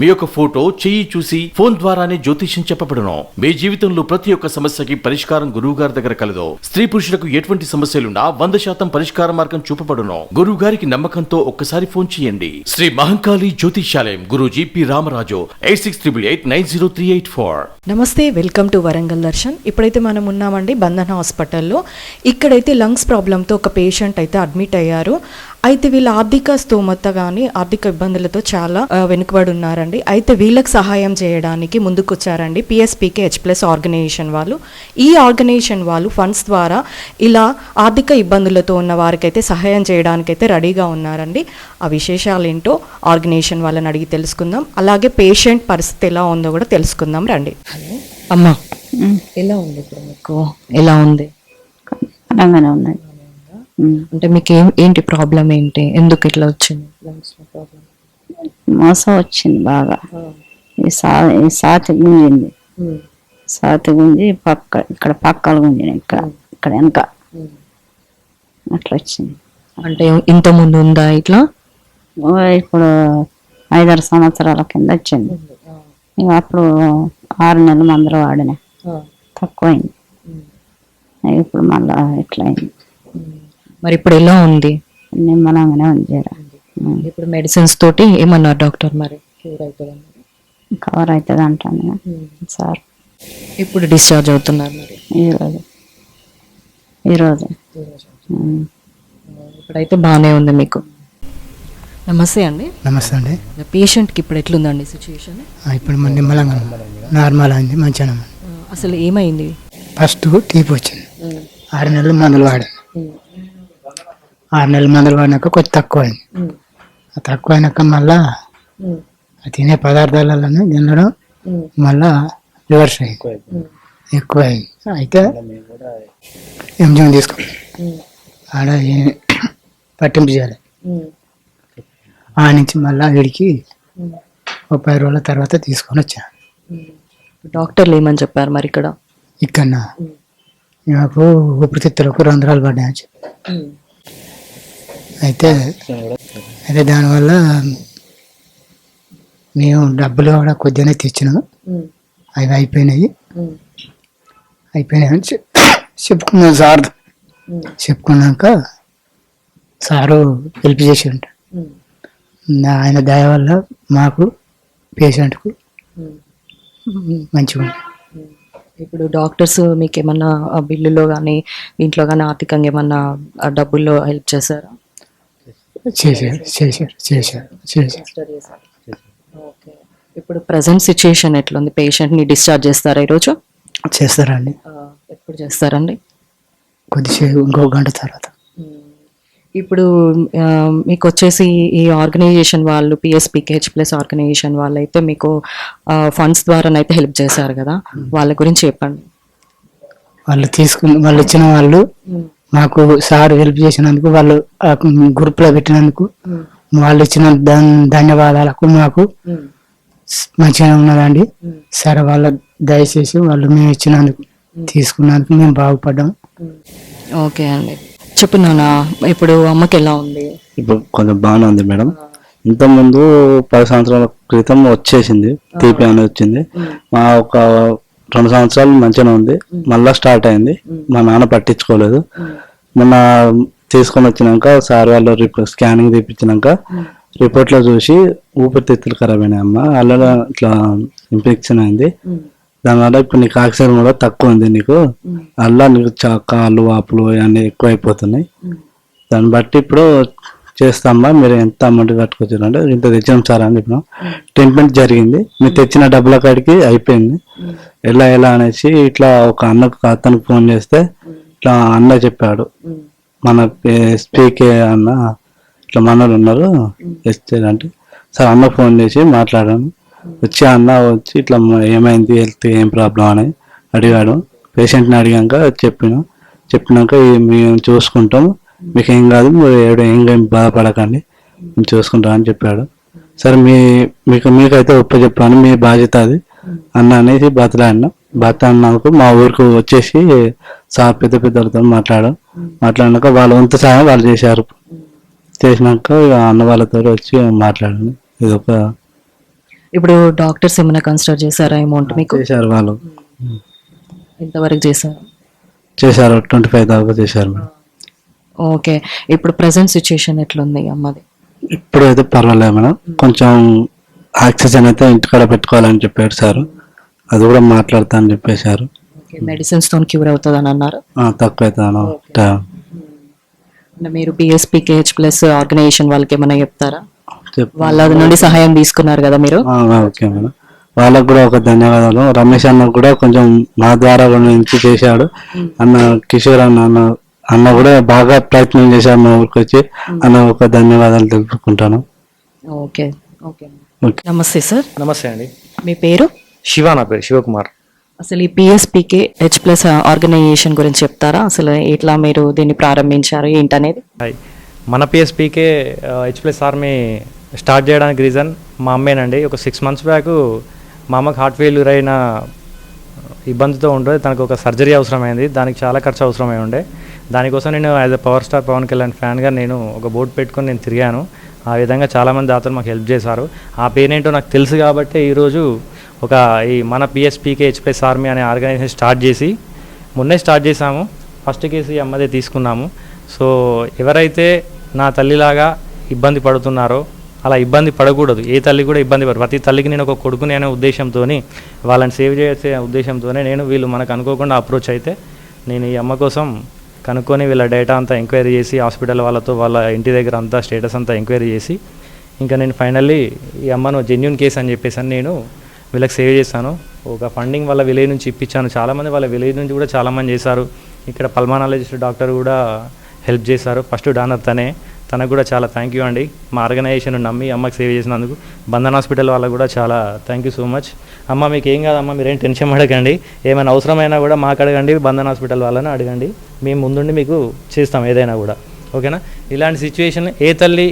మీ యొక్క ఫోటో చెయ్యి చూసి ఫోన్ ద్వారానే జ్యోతిష్యం చెప్పబడును. మీ జీవితంలో ప్రతి ఒక్క సమస్యకి పరిష్కారం గురువు గారి దగ్గర కలదు. స్త్రీ పురుషులకు ఎటువంటి సమస్యలున్నా వంద శాతం పరిష్కార మార్గం చూపబడును. గురువు గారికి నమ్మకంతో ఒక్కసారి ఫోన్ చేయండి. శ్రీ మహంకాళి జ్యోతిష్యాలయం Guruji P Ramaraju eight six triple eight nine zero three eight four. నమస్తే వెల్కమ్ టు వరంగల్ దర్శన్. ఇప్పుడైతే మనం ఉన్నామండి బంధన్ హాస్పిటల్లో. ఇక్కడైతే లంగ్స్ ప్రాబ్లంతో ఒక పేషెంట్ అయితే అడ్మిట్ అయ్యారు. అయితే వీళ్ళ ఆర్థిక స్తోమత కానీ ఆర్థిక ఇబ్బందులతో చాలా వెనుకబడి ఉన్నారండి అయితే వీళ్ళకి సహాయం చేయడానికి ముందుకు వచ్చారండి పిఎస్పీకే హెచ్ ప్లస్ ఆర్గనైజేషన్ వాళ్ళు. ఈ ఆర్గనైజేషన్ వాళ్ళు ఫండ్స్ ద్వారా ఇలా ఆర్థిక ఇబ్బందులతో ఉన్న వారికైతే సహాయం చేయడానికైతే రెడీగా ఉన్నారండి. ఆ విశేషాలు ఏంటో ఆర్గనైజేషన్ వాళ్ళని అడిగి తెలుసుకుందాం. అలాగే పేషెంట్ పరిస్థితి ఎలా ఉందో కూడా తెలుసుకుందాం రండి. అమ్మా. ఎలా ఉంది ఇప్పుడు మీకు? ఎలా ఉంది? ఉమ్. అంటే మీకు ఏం ఏంటి ప్రాబ్లం ఏంటి? ఎందుకు ఇట్లా వచ్చింది? మోసం వచ్చింది బాగా. ఈ సా ఈ సాతి గుంజింది. సాతి గుంజి పక్క ఇక్కడ పక్కల గుంజిన ఇక్కడ. ఇక్కడ వెనక. అట్లా వచ్చింది. అంటే ఇంత ముందు ఉందా ఇట్లా? ఓ ఇప్పుడు ఐదారు సంవత్సరాల కింద వచ్చింది. ఇక అప్పుడు ఆరు నెలలు మందులు వాడిన. తక్కువైంది. ఇప్పుడు మళ్ళా ఇట్లా అయింది. మరి ఇప్పుడు ఎలా ఉంది? నిమ్మలంగానే ఉంది ఇప్పుడు మెడిసిన్స్ తోటి ఏమన్నారు డాక్టర్ మరి? క్యూర్ అవుతుంది కవర్ అవుతుంది అంటాను సార్. ఇప్పుడు డిశ్చార్జ్ అవుతున్నారు మరి? ఈరోజు ఈరోజు. ఇప్పుడైతే బాగానే ఉంది మీకు. నమస్తే అండి. నమస్తే అండి. పేషెంట్కి ఇప్పుడు ఎట్లుందండి సిచ్యుయేషన్ ఆ, ఇప్పుడు మన నిమ్మలంగా నార్మల్ అయింది మంచిగా. అసలు ఏమైంది? ఫస్ట్ టీపీ వచ్చింది ఆరు నెలలు మందులు వాడాను. ఆరు నెలలు మందులు వాడినాక కొంచెం తక్కువ అయింది ఆ తక్కువ అయినాక మళ్ళా తినే పదార్థాలలో తినడం మళ్ళా రివర్స్ అయింది ఎక్కువ అయింది అయితే ఎంజిఎం తీసుకో. ఆడ ఏ- పట్టింపు చేయాలి. ఆ నుంచి మళ్ళా వీడికి పది రోజుల తర్వాత తీసుకొని వచ్చాను డాక్టర్లు ఏమని చెప్పారు మరి ఇక్కడ? ఇక్కడ నాకు ఊపిరితిత్తులకు రంధ్రాలు పడ్డాయని చెప్పి. అయితే అయితే దానివల్ల మేము డబ్బులు కూడా కొద్దిగానే తెచ్చినాం అవి అయిపోయినాయి. అయిపోయినాయి అని చెప్- చెప్పుకున్నాం సార్. చెప్పుకున్నాక సారు హెల్ప్ చేసి ఉంటాడు ఆయన దయ వల్ల మాకు పేషెంట్కు మంచిగా ఇప్పుడు డాక్టర్స్ మీకు ఏమన్నా బిల్లులో కానీ దీంట్లో కానీ ఆర్థికంగా ఏమన్నా డబ్బుల్లో హెల్ప్ చేశారా? చేశారు చేశారు చేశారు చేశారు. ఓకే ఇప్పుడు ప్రజెంట్ సిచ్యుయేషన్ ఎట్లుంది? పేషెంట్ని డిశ్చార్జ్ చేస్తారా ఈరోజు? చేస్తారండి. ఎప్పుడు చేస్తారండి? కొద్దిసేపు ఇంకో గంట తర్వాత. ఇప్పుడు మీకు వచ్చేసి ఈ ఆర్గనైజేషన్ వాళ్ళు పిఎస్పీకి హెచ్ ప్లస్ ఆర్గనైజేషన్ వాళ్ళు అయితే మీకు ఫండ్స్ ద్వారానైతే హెల్ప్ చేశారు కదా? వాళ్ళ గురించి చెప్పండి. వాళ్ళు తీసుకుని వాళ్ళు ఇచ్చిన వాళ్ళు మాకు సార్ హెల్ప్ చేసినందుకు వాళ్ళు ఆ గ్రూప్లో పెట్టినందుకు వాళ్ళు ఇచ్చిన ధన్- ధన్యవాదాలకు మాకు మంచిగా ఉన్నదండి. సరే వాళ్ళ దయచేసి వాళ్ళు మేము ఇచ్చినందుకు తీసుకున్నందుకు మేము బాగుపడ్డాం. ఓకే అండి. చెప్పు నాన్న ఇప్పుడు అమ్మకి ఎలా ఉంది? ఇప్పుడు కొంచెం బాగానే ఉంది మేడం. ఇంత ముందు పది సంవత్సరాల క్రితం వచ్చేసింది తీపి అని వచ్చింది. మా ఒక రెండు సంవత్సరాలు మంచిగానే ఉంది. మళ్ళా స్టార్ట్ అయింది. మా నాన్న పట్టించుకోలేదు. మొన్న తీసుకొని వచ్చినాక సార్ వాళ్ళు రిపోర్ట్ స్కానింగ్ తీపించినాక రిపోర్ట్లో చూసి ఊపిరితిత్తులు ఖరాబ్ అయినాయి అమ్మ. అలా ఇట్లా ఇన్ఫెక్షన్ అయింది. దానివల్ల ఇప్పుడు నీకు ఆక్సిజన్ కూడా తక్కువ ఉంది నీకు. అలా నీకు చా- కాళ్ళు వాపులు అన్నీ ఎక్కువ అయిపోతున్నాయి దాన్ని బట్టి ఇప్పుడు చేస్తామా? మీరు ఎంత అమౌంట్ కట్టుకొచ్చారు అంటే ఇంత తెచ్చాం సార్ అని చెప్పినాం. టెంపెంట్ జరిగింది. మీరు తెచ్చిన డబ్బుల కాడికి అయిపోయింది. ఎలా ఎలా అనేసి ఇట్లా ఒక అన్నకు అతనికి ఫోన్ చేస్తే ఇట్లా అన్న చెప్పాడు. మన ఎస్పీకే అన్న ఇట్లా మనలు ఉన్నారు. ఎస్టీ అంటే సార్ అన్న ఫోన్ చేసి మాట్లాడాను. వచ్చి అన్న వచ్చి ఇట్లా ఏమైంది? హెల్త్ ఏం ప్రాబ్లం? అని అడిగాడు. పేషెంట్ని అడిగాక చెప్పిన. చెప్పినాక మేము చూసుకుంటాం. మీకు ఏం కాదు మీరు ఏడు ఏం బాధపడకండి మేము చూసుకుంటాం అని చెప్పాడు. సరే మీ మీకు మీకైతే ఒప్ప చెప్పాను మీ బాధ్యత అది. అన్న అనేసి బతలాడినా బతలాడినందుకు మా ఊరికి వచ్చేసి సార్ పెద్ద పెద్దలతో మాట్లాడాం మాట్లాడినాక వాళ్ళ వంతు సహాయం వాళ్ళు చేశారు. చేసినాక అన్న వాళ్ళతో వచ్చి మాట్లాడాను ఇది ఒక ఇప్పుడు డాక్టర్స్ ఏమైనా కన్సిడర్ చేశారా అమౌంట్ మీకు? చేశారు వాళ్ళు. ఎంతవరకు చేశారు? చేశారు ట్వంటీ ఫైవ్ దాకా చేశారు మేడం. ఓకే. ఇప్పుడు ప్రజెంట్ సిచ్యుయేషన్ ఎట్లుంది అమ్మది? ఇప్పుడు అయితే పర్వాలేదు మేడం. కొంచెం ఆక్సిజన్ అయితే ఇంటికాడ పెట్టుకోవాలని చెప్పారు సార్. అది కూడా మాట్లాడతా అని చెప్పేశారు. మెడిసిన్స్తో క్యూర్ అవుతుంది అని అన్నారు తక్కువ అవుతాను అంటే మీరు పిఎస్పీకేహెచ్ ప్లస్ ఆర్గనైజేషన్ వాళ్ళకి ఏమైనా చెప్తారా? వాళ్ళ నుండి సహాయం తీసుకున్నారు కదా మీరు? Okay madam. వాళ్ళకు కూడా ఒక ధన్యవాదాలు. రమేష్ అన్న కూడా కొంచెం మా ద్వారా నుంచి చేశాడు. అన్న కిషోర్ అన్న అన్న కూడా బాగా ప్రయత్నం చేశాడు మా ఊరికి వచ్చి. అన్న ఒక ధన్యవాదాలు తెలుపుకుంటాను. Okay okay. నమస్తే సార్. నమస్తే అండి. మీ పేరు? శివ నా పేరు శివకుమార్. అసలు ఈ పిఎస్పీకే హెచ్ ప్లస్ ఆర్గనైజేషన్ గురించి చెప్తారా? అసలు ఎట్లా మీరు దీన్ని ప్రారంభించారు? ఏంటనేది? మన PSPK H plus army start చేయడానికి రీజన్ మా అమ్మేనండి. ఒక సిక్స్ మంత్స్ బ్యాక్ మా అమ్మకి హార్ట్ ఫెయిల్యూర్ అయిన ఇబ్బందితో ఉండే. తనకు ఒక సర్జరీ అవసరమైంది. దానికి చాలా ఖర్చు అవసరమై ఉండే. దానికోసం నేను as a power star Pawan Kalyan ఫ్యాన్గా నేను ఒక బోర్డు పెట్టుకొని నేను తిరిగాను. ఆ విధంగా చాలామంది దాతలు మాకు హెల్ప్ చేశారు. ఆ పేరేంటో నాకు తెలుసు కాబట్టి ఈరోజు ఒక ఈ మన పిఎస్పీకే హెచ్ ప్లస్ ఆర్మీ అనే ఆర్గనైజేషన్ స్టార్ట్ చేసి మొన్నే స్టార్ట్ చేశాము. ఫస్ట్ కేసు ఈ అమ్మదే తీసుకున్నాము. సో ఎవరైతే నా తల్లిలాగా ఇబ్బంది పడుతున్నారో అలా ఇబ్బంది పడకూడదు. ఏ తల్లి కూడా ఇబ్బంది పడదు. ప్రతి తల్లికి నేను ఒక కొడుకుని అనే ఉద్దేశంతో వాళ్ళని సేవ్ చేసే ఉద్దేశంతోనే నేను వీళ్ళు మనకు అనుకోకుండా అప్రోచ్ అయితే నేను ఈ అమ్మ కోసం కనుక్కొని వీళ్ళ డేటా అంతా ఎంక్వైరీ చేసి హాస్పిటల్ వాళ్ళతో వాళ్ళ ఇంటి దగ్గర అంతా స్టేటస్ అంతా ఎంక్వైరీ చేసి ఇంకా నేను ఫైనల్లీ ఈ అమ్మను జెన్యున్ కేసు అని చెప్పేసి అని నేను వీళ్ళకి సేవ్ చేశాను ఒక ఫండింగ్ వాళ్ళ విలేజ్ నుంచి ఇప్పించాను. చాలామంది వాళ్ళ విలేజ్ నుంచి కూడా చాలామంది చేశారు. ఇక్కడ పల్మానాలజిస్ట్ డాక్టర్ కూడా హెల్ప్ చేశారు. ఫస్ట్ డానర్ తనే తనకు కూడా చాలా థ్యాంక్ యూ అండి. మా ఆర్గనైజేషన్ నమ్మి అమ్మకి సేవ్ చేసినందుకు బంధన్ హాస్పిటల్ వాళ్ళకు కూడా చాలా థ్యాంక్ యూ సో మచ్ అమ్మ మీకు ఏం కాదమ్మా మీరేం టెన్షన్ పడకండి. ఏమైనా అవసరమైనా కూడా మాకు అడగండి బంధన్ హాస్పిటల్ వాళ్ళని అడగండి. మేము ముందుండి మీకు చేస్తాం ఏదైనా కూడా. ఓకేనా? ఇలాంటి సిచ్యువేషన్ ఏ తల్లి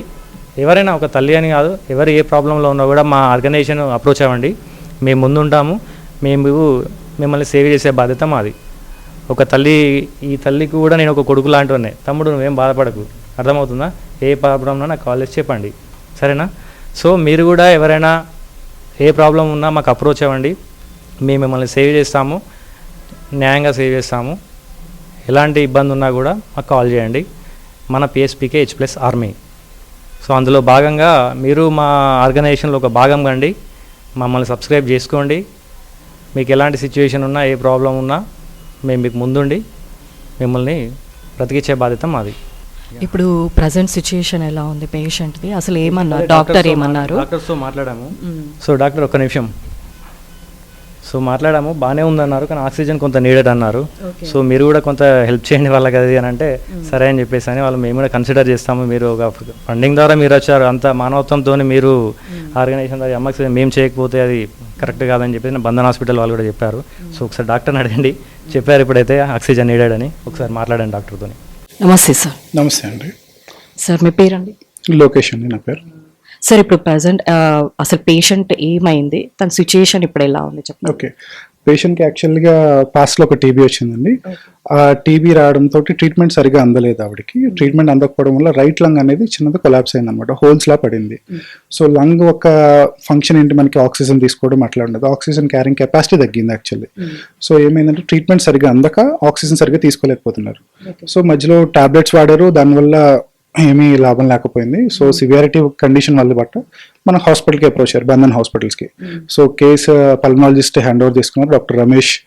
ఎవరైనా ఒక తల్లి అని కాదు ఎవరు ఏ ప్రాబ్లంలో ఉన్నా కూడా మా ఆర్గనైజేషన్ అప్రోచ్ అవ్వండి. మేము ముందుంటాము. మేము మిమ్మల్ని సేవ్ చేసే బాధ్యత మాది. ఒక తల్లి ఈ తల్లికి కూడా నేను ఒక కొడుకు లాంటివన్నే తమ్ముడు నువ్వేం బాధపడకు. అర్థమవుతుందా? ఏ ప్రాబ్లం నాకు కాల్ చేసి చెప్పండి సరేనా? సో మీరు కూడా ఎవరైనా ఏ ప్రాబ్లం ఉన్నా మాకు అప్రోచ్ అవ్వండి. మేము మిమ్మల్ని సేవ్ చేస్తాము. న్యాయంగా సేవ్ చేస్తాము. ఎలాంటి ఇబ్బంది ఉన్నా కూడా మాకు కాల్ చేయండి. మన PSPK H plus army so అందులో భాగంగా మీరు మా ఆర్గనైజేషన్లో ఒక భాగం కండి. మమ్మల్ని సబ్స్క్రైబ్ చేసుకోండి. మీకు ఎలాంటి సిచ్యువేషన్ ఉన్నా ఏ ప్రాబ్లం ఉన్నా మేము మీకు ముందుండి. మిమ్మల్ని బ్రతికించే బాధ్యత మాది. ఇప్పుడు ప్రజెంట్ సిచ్యుయేషన్ ఎలా ఉంది పేషెంట్ది అసలు ఏమన్నారు? డాక్టర్ ఏమన్నారు? డాక్టర్స్తో మాట్లాడాము. సో డాక్టర్ ఒక్క నిమిషం. సో మాట్లాడాము. బాగానే ఉందన్నారు కానీ ఆక్సిజన్ కొంత నీడెడ్ అన్నారు. సో మీరు కూడా కొంత హెల్ప్ చేయండి వాళ్ళకి అది అని అంటే సరే అని చెప్పేసి అని వాళ్ళు మేము కూడా కన్సిడర్ చేస్తాము. మీరు ఒక ఫండింగ్ ద్వారా మీరు వచ్చారు అంత మానవత్వంతో మీరు ఆర్గనైజేషన్ ద్వారా అమ్మకి మేము చేయకపోతే అది కరెక్ట్ కాదని చెప్పేసి బంధన్ హాస్పిటల్ వాళ్ళు కూడా చెప్పారు. సో ఒకసారి డాక్టర్ని అడగండి. చెప్పారు ఇప్పుడైతే ఆక్సిజన్ నీడెడ్ అని. ఒకసారి మాట్లాడండి డాక్టర్తో నమస్తే సార్. నమస్తే అండి. సార్ మీ పేరండి? లోకేష్ అండి నా పేరు. సార్ ఇప్పుడు ప్రజెంట్ అసలు పేషెంట్ ఏమైంది? తన సిచ్యుయేషన్ ఇప్పుడు ఎలా ఉంది? చెప్పండి. ఓకే. పేషెంట్కి యాక్చువల్గా పాస్ట్లో ఒక టీబీ వచ్చిందండి. ఆ టీబీ రావడంతో ట్రీట్మెంట్ సరిగా అందలేదు ఆవిడకి. ట్రీట్మెంట్ అందకపోవడం వల్ల రైట్ లంగ్ అనేది చిన్నది కొలాప్స్ అయింది అనమాట హోల్స్ లా పడింది సో లంగ్ ఒక ఫంక్షన్ ఏంటి మనకి ఆక్సిజన్ తీసుకోవడం అట్లా ఉండదు. ఆక్సిజన్ క్యారింగ్ కెపాసిటీ తగ్గింది యాక్చువల్లీ. సో ఏమైందంటే ట్రీట్మెంట్ సరిగా అందక ఆక్సిజన్ సరిగా తీసుకోలేకపోతున్నారు. సో మధ్యలో టాబ్లెట్స్ వాడారు. దానివల్ల ఏమీ లాభం లేకపోయింది. సో సివియారిటీ కండిషన్ వల్ల బట్ట మన హాస్పిటల్కి అప్రోచ్ అయ్యారు బంధన్ హాస్పిటల్స్కి. So case pulmonologist hand over చేసుకున్నారు డాక్టర్ రమేష్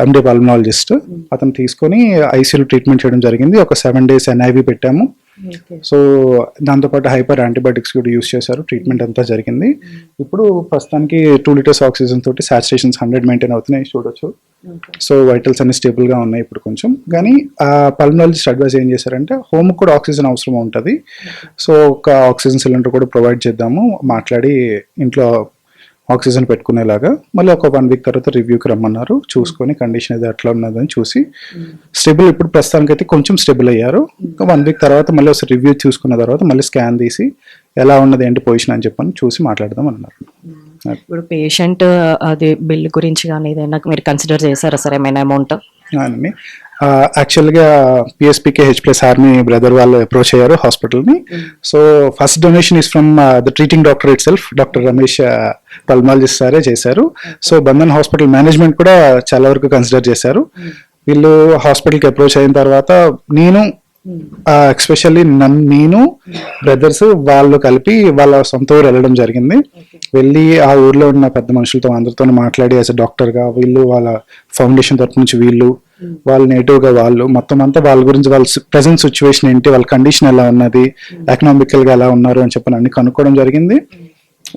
ఎండి పల్మనాలజిస్ట్ అతను తీసుకొని ఐసీయూలో ట్రీట్మెంట్ చేయడం జరిగింది. ఒక సెవెన్ డేస్ ఎన్ఐవి పెట్టాము. సో దాంతోపాటు హైపర్ యాంటీబయాటిక్స్ కూడా యూస్ చేశారు. ట్రీట్మెంట్ అంతా జరిగింది. ఇప్పుడు ప్రస్తుతానికి టూ లీటర్స్ ఆక్సిజన్ తోటి సాచురేషన్స్ హండ్రెడ్ మెయింటైన్ అవుతున్నాయి. చూడొచ్చు. సో వైటల్స్ అన్ని స్టేబుల్గా ఉన్నాయి ఇప్పుడు కొంచెం. కానీ ఆ పల్మనాలజిస్ట్ అడ్వైస్ ఏం చేశారంటే హోమ్ కూడా ఆక్సిజన్ అవసరం ఉంటుంది. సో ఒక ఆక్సిజన్ సిలిండర్ కూడా ప్రొవైడ్ చేద్దాము. మాట్లాడి ఇంట్లో ఆక్సిజన్ పెట్టుకునేలాగా మళ్ళీ ఒక వన్ వీక్ తర్వాత రివ్యూకి రమ్మన్నారు. చూసుకొని కండిషన్ అది ఎట్లా ఉన్నదని చూసి స్టేబుల్ ఇప్పుడు ప్రస్తుతానికి అయితే కొంచెం స్టేబుల్ అయ్యారు. ఇంకా వన్ వీక్ తర్వాత మళ్ళీ ఒకసారి రివ్యూ చూసుకున్న తర్వాత మళ్ళీ స్కాన్ తీసి ఎలా ఉన్నది ఏంటి పొజిషన్ అని చెప్పని చూసి మాట్లాడదాం అన్నారు. ఇప్పుడు పేషెంట్ అది బిల్ గురించి కానీ ఏదైనా మీరు కన్సిడర్ చేశారా సార్ ఏమైనా అమౌంట్ అని యాక్చువల్గా PSPK H plus army brother వాళ్ళు అప్రోచ్ అయ్యారు హాస్పిటల్ని so first donation is from the treating doctor itself doctor Ramesh pulmonologist సారే చేశారు. సో బంధన్ హాస్పిటల్ మేనేజ్మెంట్ కూడా చాలా వరకు కన్సిడర్ చేశారు. వీళ్ళు హాస్పిటల్కి అప్రోచ్ అయిన తర్వాత నేను ఎక్స్పెషల్లీ నన్ను నేను బ్రదర్స్ వాళ్ళు కలిపి వాళ్ళ సొంత ఊరు వెళ్ళడం జరిగింది. వెళ్ళి ఆ ఊర్లో ఉన్న పెద్ద మనుషులతో అందరితో మాట్లాడి యాజ్ అ డాక్టర్గా వీళ్ళు వాళ్ళ ఫౌండేషన్ తరపు నుంచి వీళ్ళు వాళ్ళు నేటివ్గా వాళ్ళు మొత్తం అంతా వాళ్ళ గురించి వాళ్ళ ప్రజెంట్ సిచ్యువేషన్ ఏంటి వాళ్ళ కండిషన్ ఎలా ఉన్నది ఎకనామికల్గా ఎలా ఉన్నారు అని చెప్పి అన్ని కనుక్కోవడం జరిగింది.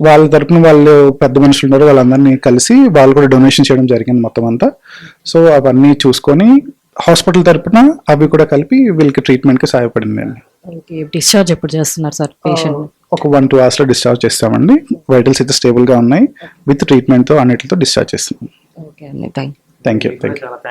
వాళ్ళ తరపున వాళ్ళు పెద్ద మనుషులు ఉన్నారు వాళ్ళందరినీ కలిసి వాళ్ళు కూడా డొనేషన్ చేయడం జరిగింది మొత్తం అంతా. సో అవన్నీ చూసుకొని హాస్పిటల్ తరపున అవి కూడా కలిపి వీళ్ళకి ట్రీట్మెంట్కి సహాయపడింది అండి. ఓకే డిశ్చార్జ్ ఎప్పుడు చేస్తున్నారు సార్ పేషెంట్ ఒక వన్ టూ అవర్స్లో డిశ్చార్జ్ చేస్తామండి. వైటల్స్ అయితే స్టేబుల్గా ఉన్నాయి. విత్ ట్రీట్మెంట్తో అన్నిటితో డిశ్చార్జ్ చేస్తున్నాం. ఓకే అండి thank thank you thank you